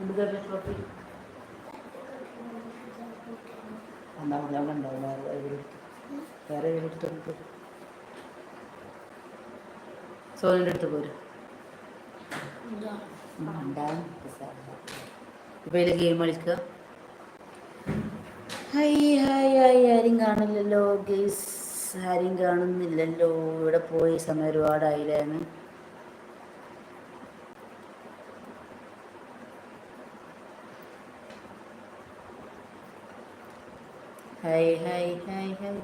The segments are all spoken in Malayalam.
എന്ത് ഗെയിം കളിക്കുക ആരും കാണില്ലല്ലോ ഗെയ്സ് ആരും കാണുന്നില്ലല്ലോ. ഇവിടെ പോയി സമയം ഒരുപാടായില്ലേന്ന് ഹായ് ഹായ് ഹായ്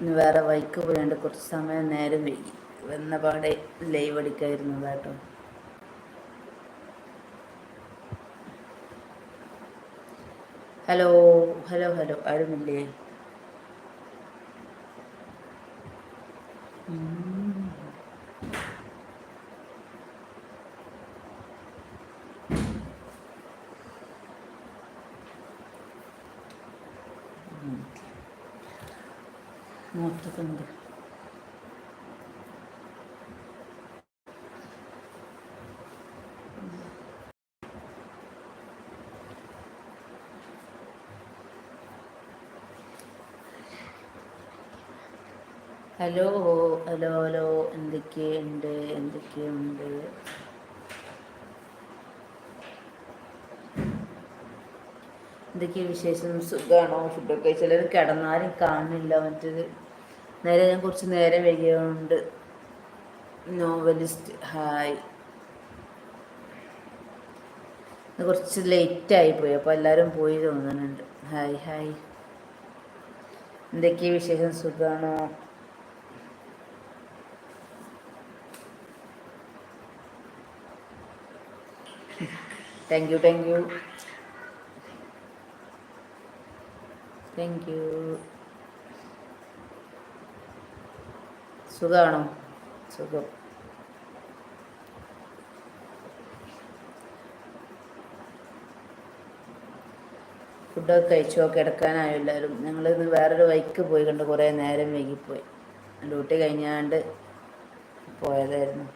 ഇന്ന് വേറെ വൈക്ക് പോയാണ്ട് കുറച്ച് സമയം നേരം വൈകി. വന്ന പാടെ ലൈവ് അടിക്കായിരുന്നു കേട്ടോ. Hello hello hello. ആരുമില്ലേ? മൊത്തത്തുണ്ട് ഹലോ ഹലോ ഹലോ എന്തൊക്കെയുണ്ട്? എന്തൊക്കെയുണ്ട്? എന്തൊക്കെയാ വിശേഷം? സുഖമാണോ ഫുഡൊക്കെ ചിലർ കിടന്നാലും കാണുന്നില്ല മറ്റേത്. നേരെ ഞാൻ കുറച്ച് നേരെ വൈകിയുണ്ട് നോവലിസ്റ്റ് ഹായ്. കുറച്ച് ലേറ്റായി പോയി അപ്പോൾ എല്ലാവരും പോയി തോന്നുന്നുണ്ട്. Hi hi. എന്തൊക്കെയാ വിശേഷം? സുഖമാണോ thank you thank you thank you സുഖമാണോ സുഖം. ഫുഡൊക്കെ കഴിച്ചോ? കിടക്കാനായോ എല്ലാവരും? ഞങ്ങൾ ഇന്ന് വേറൊരു വൈക്ക് പോയി കണ്ട് കുറേ നേരം വൈകിപ്പോയി. ഡ്യൂട്ടി കഴിഞ്ഞാണ്ട് പോയതായിരുന്നു.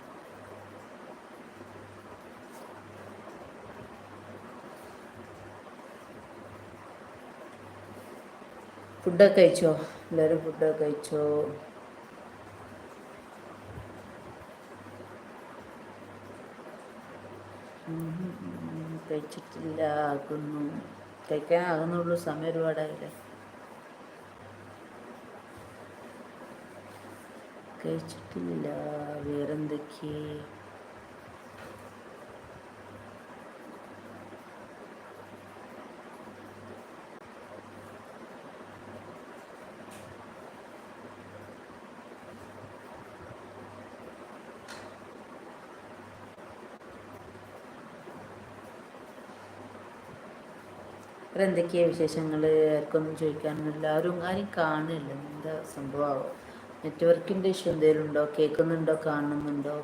ഫുഡൊക്കെ കഴിച്ചോ? എല്ലാവരും ഫുഡൊക്കെ കഴിച്ചോ? കഴിച്ചിട്ടില്ല ആകുന്നു തയ്ക്കാൻ ആകുന്നുള്ളൂ സമയം ഒരുപാടായില്ലേ? കഴിച്ചിട്ടില്ല. വേറെന്തൊക്കെ വേറെ എന്തൊക്കെയാണ് വിശേഷങ്ങൾ ആർക്കൊന്നും ചോദിക്കാനൊന്നുമില്ല എല്ലാവരും ആരും കാണില്ല എന്താ സംഭവമാവോ നെറ്റ്വർക്കിന്റെ ഇഷ്യൂ എന്തെങ്കിലും ഉണ്ടോ? കേൾക്കുന്നുണ്ടോ? കാണുന്നുണ്ടോ?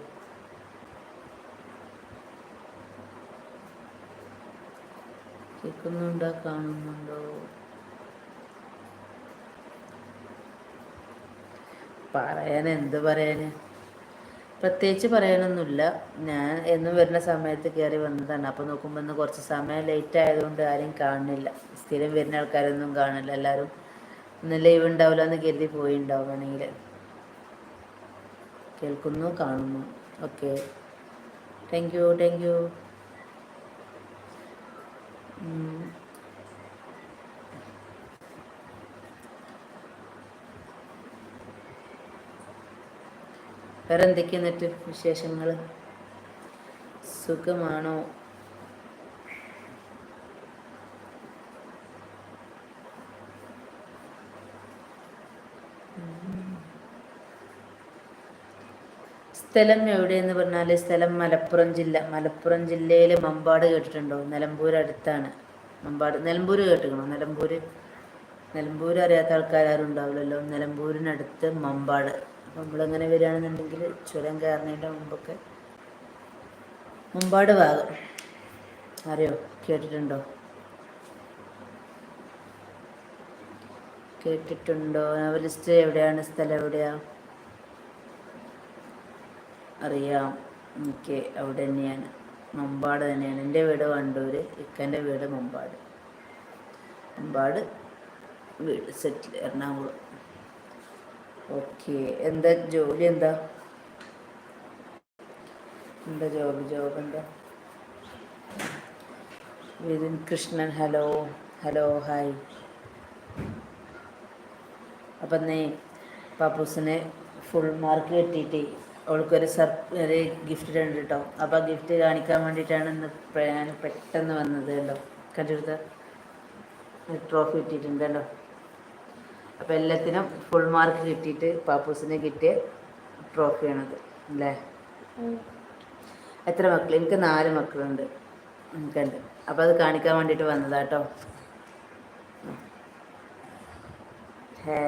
കേൾക്കുന്നുണ്ടോ? കാണുന്നുണ്ടോ? പറയാൻ എന്ത് പറയാന്? പ്രത്യേകിച്ച് പറയാനൊന്നുമില്ല. ഞാൻ എന്നും വരുന്ന സമയത്ത് കയറി വന്നതാണ്. അപ്പോൾ നോക്കുമ്പോൾ ഇന്ന് കുറച്ച് സമയം ലേറ്റ് ആയതുകൊണ്ട് ആരും കാണുന്നില്ല. സ്ഥിരം വരുന്ന ആൾക്കാരൊന്നും കാണില്ല എല്ലാവരും ഇന്ന് ലൈവ് ഉണ്ടാവില്ല എന്ന് കരുതി പോയി ഉണ്ടാവും വേണമെങ്കിൽ. കേൾക്കുന്നു കാണുന്നു. Okay thank you thank you വേറെ എന്തൊക്കെയാ എന്നിട്ട് വിശേഷങ്ങൾ സുഖമാണോ? സ്ഥലം എവിടെയെന്ന് പറഞ്ഞാൽ സ്ഥലം മലപ്പുറം ജില്ല. മലപ്പുറം ജില്ലയിൽ മമ്പാട് കേട്ടിട്ടുണ്ടോ? നിലമ്പൂർ അടുത്താണ് മമ്പാട് നിലമ്പൂർ കേട്ടിക്കണോ? നിലമ്പൂർ നിലമ്പൂർ അറിയാത്ത ആൾക്കാരും ഉണ്ടാവില്ലല്ലോ. നിലമ്പൂരിനടുത്ത് മമ്പാട്. നമ്മളിങ്ങനെ വരികയാണെന്നുണ്ടെങ്കിൽ ചുരം കയറുന്നതിന്റെ മുമ്പൊക്കെ മുമ്പാട് ഭാഗം. അറിയോ കേട്ടിട്ടുണ്ടോ? കേട്ടിട്ടുണ്ടോ? നോവലിസ്റ്റ് എവിടെയാണ്? സ്ഥലം എവിടെയാണ് അറിയാം. എനിക്ക് അവിടെ തന്നെയാണ്. മുമ്പാട് തന്നെയാണ്. എന്റെ വീട് വണ്ടൂർ ഇക്കന്റെ വീട് മുമ്പാട്. മുമ്പാട് വീട് സെറ്റിൽ എറണാകുളം. ഓക്കെ. എന്താ ജോലി എന്താ? എന്താ ജോബ്? ജോബ് എന്താ? Vithin Krishnan hello. Hello hi. അപ്പം നീ പാപ്പൂസിനെ ഫുൾ മാർക്ക് കിട്ടിയിട്ട് അവൾക്കൊരു സർ ഒരു ഗിഫ്റ്റ് ഉണ്ട് കേട്ടോ അപ്പോൾ ആ ഗിഫ്റ്റ് കാണിക്കാൻ വേണ്ടിയിട്ടാണ് ഇന്ന് ഞാൻ പെട്ടെന്ന് വന്നത് കേട്ടോ കണ്ടെടുത്ത ട്രോഫി കിട്ടിയിട്ടുണ്ടല്ലോ അപ്പോൾ എല്ലാത്തിനും ഫുൾ മാർക്ക് കിട്ടിയിട്ട് പാപ്പൂസിന് കിട്ടിയ ട്രോഫിയാണത് അല്ലേ? എത്ര മക്കൾ എനിക്ക് നാല് മക്കളുണ്ട് എനിക്കുണ്ട്. അപ്പോൾ അത് കാണിക്കാൻ വേണ്ടിയിട്ട് വന്നതാട്ടോ ഹേ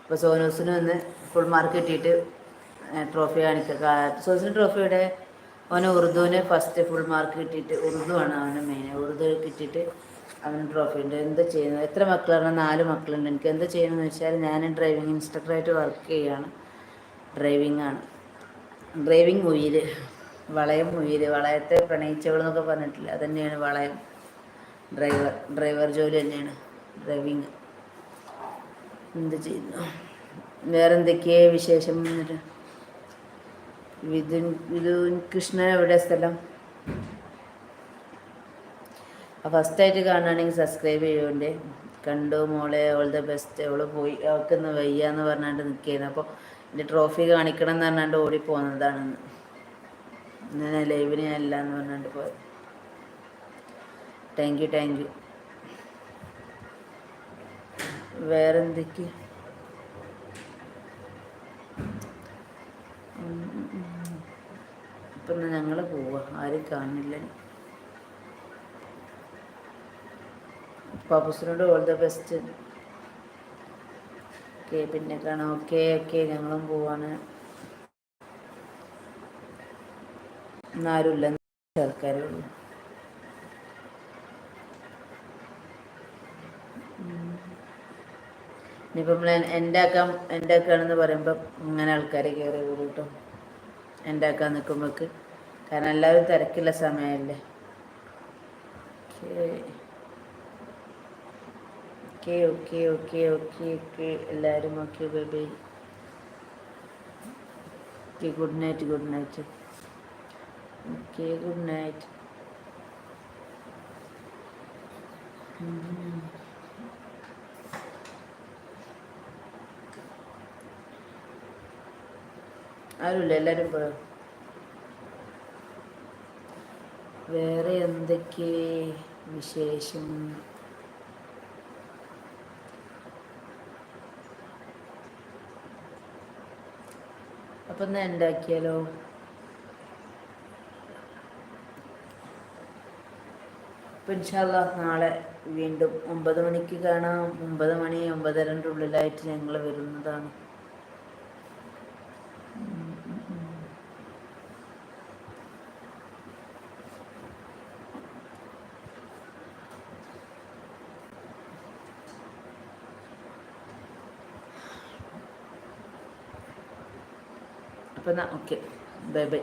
അപ്പോൾ സോനൂസിന് വന്ന് ഫുൾ മാർക്ക് കിട്ടിയിട്ട് ട്രോഫി കാണിക്കുക സോനൂസിന് ട്രോഫിയുടെ അവന് ഉറുദുവിന് ഫസ്റ്റ് ഫുൾ മാർക്ക് കിട്ടിയിട്ട് ഉറുദു ആണ് അവന് മെയിൻ ഉറുദു കിട്ടിയിട്ട് അവന് ട്രോഫി ഉണ്ട്. എന്താ ചെയ്യുന്നത് എത്ര മക്കളാണ്? നാല് മക്കളുണ്ട്. എനിക്ക് എന്ത് ചെയ്യണമെന്ന് വെച്ചാൽ ഞാൻ ഡ്രൈവിംഗ് ഇൻസ്ട്രക്ടറായിട്ട് വർക്ക് ചെയ്യുകയാണ് ഡ്രൈവിംഗ് ആണ്. ഡ്രൈവിംഗ് ഉയിര് വളയം ഉയിര് വളയത്തെ പ്രണയിച്ചവളെന്നൊക്കെ പറഞ്ഞിട്ടില്ല? അതന്നെയാണ് വളയം. ഡ്രൈവർ ഡ്രൈവർ ജോലി തന്നെയാണ്. ഡ്രൈവിങ് എന്ത് ചെയ്യുന്നു? വേറെ എന്തൊക്കെയാ വിശേഷം എന്നിട്ട്? വിധുൻ വിധുൻ കൃഷ്ണൻ എവിടെ സ്ഥലം? ഫസ്റ്റായിട്ട് കാണുകയാണെങ്കിൽ സബ്സ്ക്രൈബ് ചെയ്യുന്നുണ്ട് കണ്ടു മോളെ ഓൾ ദ ബെസ്റ്റ് അവൾ പോയി അവൾക്കൊന്ന് വയ്യാന്ന് പറഞ്ഞാണ്ട് നിൽക്കുകയായിരുന്നു. അപ്പോൾ എന്റെ ട്രോഫി കാണിക്കണം എന്ന് പറഞ്ഞാണ്ട് ഓടി പോകുന്നതാണെന്ന് ഇങ്ങനെ ലൈവിന് ഞാൻ ഇല്ല എന്ന് പറഞ്ഞാണ്ട് പോയത്. താങ്ക് യു താങ്ക് യു വേറെ എന്തൊക്കെ ഇപ്പം ഞങ്ങൾ പോവുക ആരും കാണില്ല പാപ്പൂസിനോട് ഓൾ ദ ബെസ്റ്റ്. ഓക്കെ പിന്നെ കാണാം. ഓക്കെ ഓക്കെ ഞങ്ങളും പോവാണ്. ആരുമില്ല ആൾക്കാരേ ഇനിയിപ്പം എന്റെ ആക്കാം എന്റെ ആക്കാണെന്ന് പറയുമ്പോൾ ഇങ്ങനെ ആൾക്കാരെ കയറി കൂടും കേട്ടോ. എന്റെ ആക്കാൻ നിൽക്കുമ്പോഴേക്ക് കാരണം എല്ലാവരും തിരക്കില്ല സമയമല്ലേ okay. Okay okay okay okay okay. എല്ലാവരും okay bye okay good night good night. Okay good night. ആരുമില്ല എല്ലാവരും പോയോ? വേറെ എന്തൊക്കെ വിശേഷം അപ്പം എന്നാ ഉണ്ടാക്കിയാലോ അപ്പം നാളെ വീണ്ടും ഒമ്പത് മണിക്ക് കാണാം. ഒമ്പത് മണി ഒമ്പതരന്റെ ഉള്ളിലായിട്ട് ഞങ്ങൾ വരുന്നതാണ്. അപ്പം എന്നാൽ ഓക്കെ ബൈ ബൈ